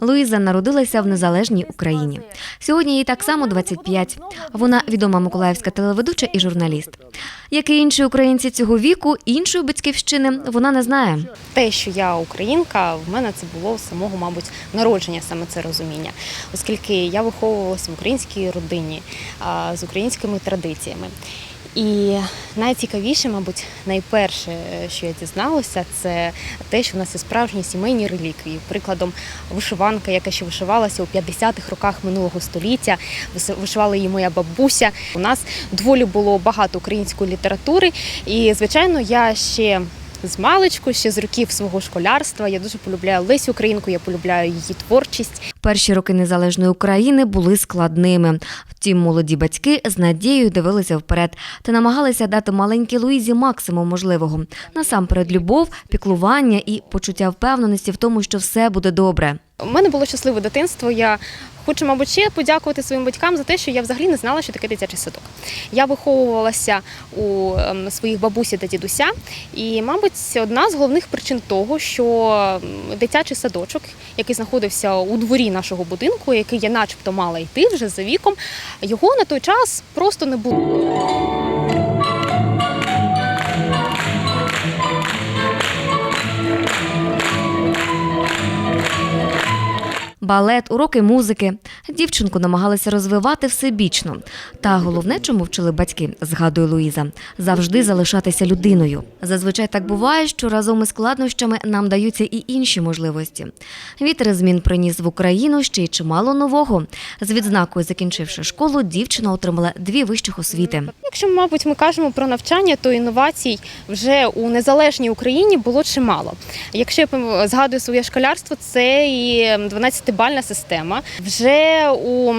Луїза народилася в незалежній Україні. Сьогодні їй так само 25. Вона відома миколаївська телеведуча і журналіст. Як і інші українці цього віку, іншої батьківщини вона не знає. Те, що я українка, в мене це було самого, мабуть, народження саме це розуміння, оскільки я виховувалася в українській родині з українськими традиціями. І найцікавіше, мабуть, найперше, що я дізналася, це те, що в нас є справжні сімейні реліквії. Прикладом, вишиванка, яка ще вишивалася у 50-х роках минулого століття. Вишивала її моя бабуся. У нас доволі було багато української літератури, і звичайно, я ще. З маличку, ще з років свого школярства. Я дуже полюбляю Лесю Українку, я полюбляю її творчість. Перші роки незалежної України були складними. Втім, молоді батьки з надією дивилися вперед та намагалися дати маленькій Луїзі максимум можливого. Насамперед, любов, піклування і почуття впевненості в тому, що все буде добре. У мене було щасливе дитинство. Я хочу, мабуть, ще подякувати своїм батькам за те, що я взагалі не знала, що таке дитячий садок. Я виховувалася у ем, своїх бабусі та дідуся, і, мабуть, одна з головних причин того, що дитячий садочок, який знаходився у дворі нашого будинку, який я начебто мала йти вже за віком, його на той час просто не було. Балет, уроки музики. Дівчинку намагалися розвивати всебічно. Та головне, чому вчили батьки, згадує Луїза, завжди залишатися людиною. Зазвичай так буває, що разом із складнощами нам даються і інші можливості. Вітер змін приніс в Україну ще й чимало нового. З відзнакою, закінчивши школу, дівчина отримала дві вищих освіти. Якщо, мабуть, ми кажемо про навчання, то інновацій вже у незалежній Україні було чимало. Якщо я згадую своє школярство, це і 12-бальна система. Вже у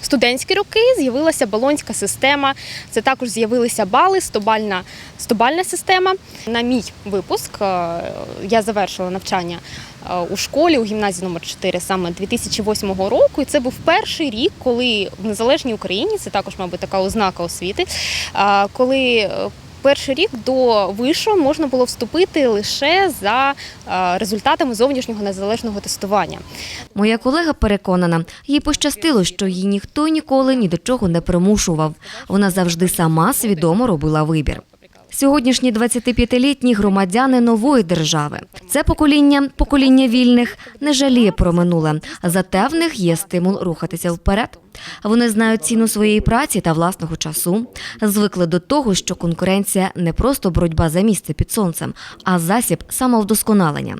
студентські роки з'явилася балонська система. Це також з'явилися бали, 100-бальна, 100-бальна система. На мій випуск е, я завершила навчання е, у школі у гімназії номер 4 саме 2008 року. І це був перший рік, коли в незалежній Україні це також, мабуть, така ознака освіти, е, коли перший рік до вишу можна було вступити лише за е, результатами зовнішнього незалежного тестування. Моя колега переконана, їй пощастило, що її ніхто ніколи ні до чого не примушував. Вона завжди сама свідомо робила вибір. Сьогоднішні 25-літні громадяни нової держави. Це покоління, покоління вільних, не жаліє про минуле. Зате в них є стимул рухатися вперед. Вони знають ціну своєї праці та власного часу. Звикли до того, що конкуренція не просто боротьба за місце під сонцем, а засіб самовдосконалення.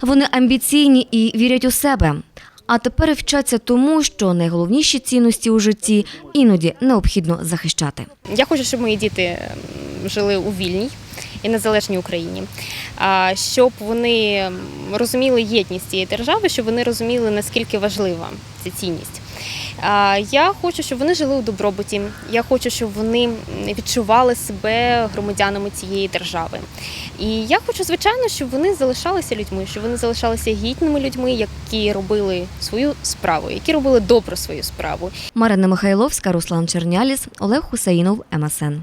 Вони амбіційні і вірять у себе. А тепер вчаться тому, що найголовніші цінності у житті іноді необхідно захищати. Я хочу, щоб мої діти жили у вільній і незалежній Україні, щоб вони розуміли єдність цієї держави, щоб вони розуміли, наскільки важлива ця цінність. Я хочу, щоб вони жили у добробуті. Я хочу, щоб вони відчували себе громадянами цієї держави. І я хочу, звичайно, щоб вони залишалися людьми, щоб вони залишалися гідними людьми, які робили свою справу, які робили добре свою справу. Марина Михайловська, Руслан Черняліс, Олег Хусаїнов, МСН.